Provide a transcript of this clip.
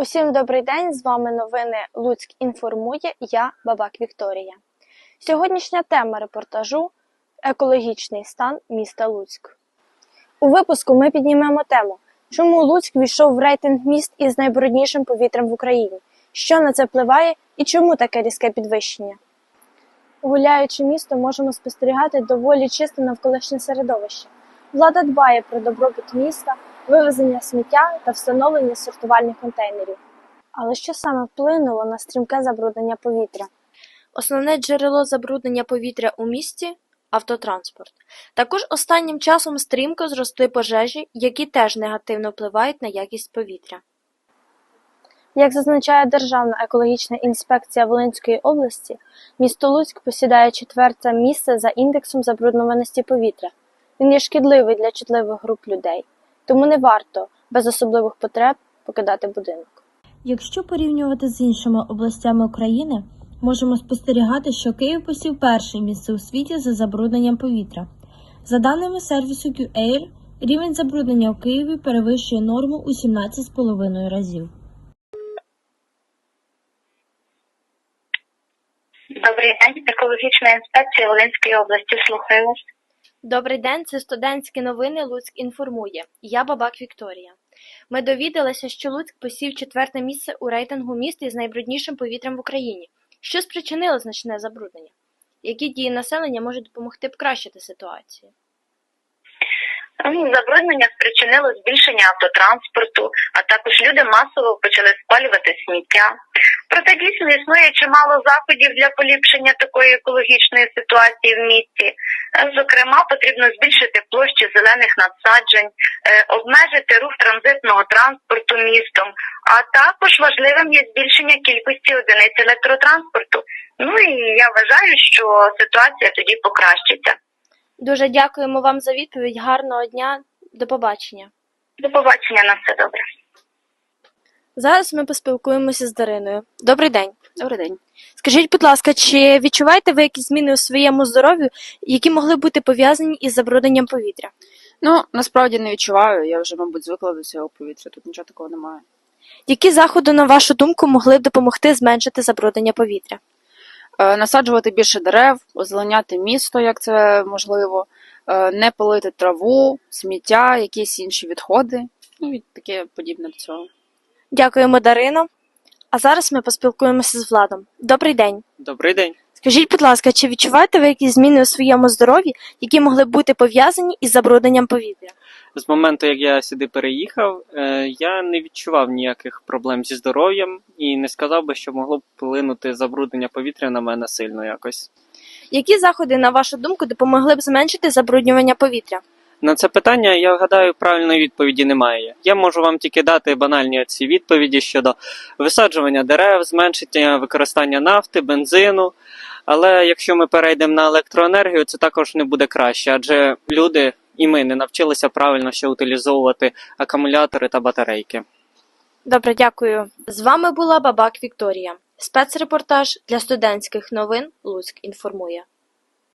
Усім добрий день! З вами новини Луцьк інформує. Я Бабак Вікторія. Сьогоднішня тема репортажу екологічний стан міста Луцьк. У випуску ми піднімемо тему, чому Луцьк війшов в рейтинг міст із найбруднішим повітрям в Україні, що на це впливає і чому таке різке підвищення. Гуляючи місто, можемо спостерігати доволі чисте навколишнє середовище. Влада дбає про добробут міста, вивезення сміття та встановлення сортувальних контейнерів. Але що саме вплинуло на стрімке забруднення повітря? Основне джерело забруднення повітря у місті автотранспорт. Також останнім часом стрімко зросли пожежі, які теж негативно впливають на якість повітря. Як зазначає Державна екологічна інспекція Волинської області, місто Луцьк посідає четверте місце за індексом забрудненості повітря. Він є шкідливий для чутливих груп людей, тому не варто без особливих потреб покидати будинок. Якщо порівнювати з іншими областями України, можемо спостерігати, що Київ посів перше місце у світі за забрудненням повітря. За даними сервісу QAir, рівень забруднення у Києві перевищує норму у 17,5 разів. Добрий день, екологічна інспекція Волинської області. Слухаю вас. Добрий день, це студентські новини Луцьк інформує. Я Бабак Вікторія. Ми довідалися, що Луцьк посів четверте місце у рейтингу міст із найбруднішим повітрям в Україні. Що спричинило значне забруднення? Які дії населення можуть допомогти покращити ситуацію? Забруднення спричинило збільшення автотранспорту, а також люди масово почали спалювати сміття. Проте дійсно існує чимало заходів для поліпшення такої екологічної ситуації в місті. Е, Зокрема, потрібно збільшити площі зелених насаджень, е, обмежити рух транзитного транспорту містом, а також важливим є збільшення кількості одиниць електротранспорту. Ну і я вважаю, що ситуація тоді покращиться. Дуже дякуємо вам за відповідь. Гарного дня. До побачення. До побачення на все добре. Зараз ми поспілкуємося з Дариною. Добрий день. Добрий день. Скажіть, будь ласка, чи відчуваєте ви якісь зміни у своєму здоров'ю, які могли бути пов'язані із забрудненням повітря? Ну, насправді не відчуваю, я вже, мабуть, звикла до цього повітря, тут нічого такого немає. Які заходи, на вашу думку, могли б допомогти зменшити забруднення повітря? Е, насаджувати більше дерев, озеленяти місто, як це можливо, е, не палити траву, сміття, якісь інші відходи, ну і таке подібне до цього. Дякуємо, Дарино. А зараз ми поспілкуємося з Владом. Добрий день. Добрий день. Скажіть, будь ласка, чи відчуваєте ви якісь зміни у своєму здоров'ї, які могли б бути пов'язані із забрудненням повітря? З моменту, як я сюди переїхав, е, я не відчував ніяких проблем зі здоров'ям і не сказав би, що могло б вплинути забруднення повітря на мене сильно якось. Які заходи, на вашу думку, допомогли б зменшити забруднювання повітря? На це питання, я гадаю, правильної відповіді немає. Я можу вам тільки дати банальні ці відповіді щодо висаджування дерев, зменшення використання нафти, бензину. Але якщо ми перейдемо на електроенергію, це також не буде краще, адже люди і ми не навчилися правильно ще утилізовувати акумулятори та батарейки. Добре, дякую. З вами була Бабак Вікторія. Спецрепортаж для студентських новин Луцьк інформує.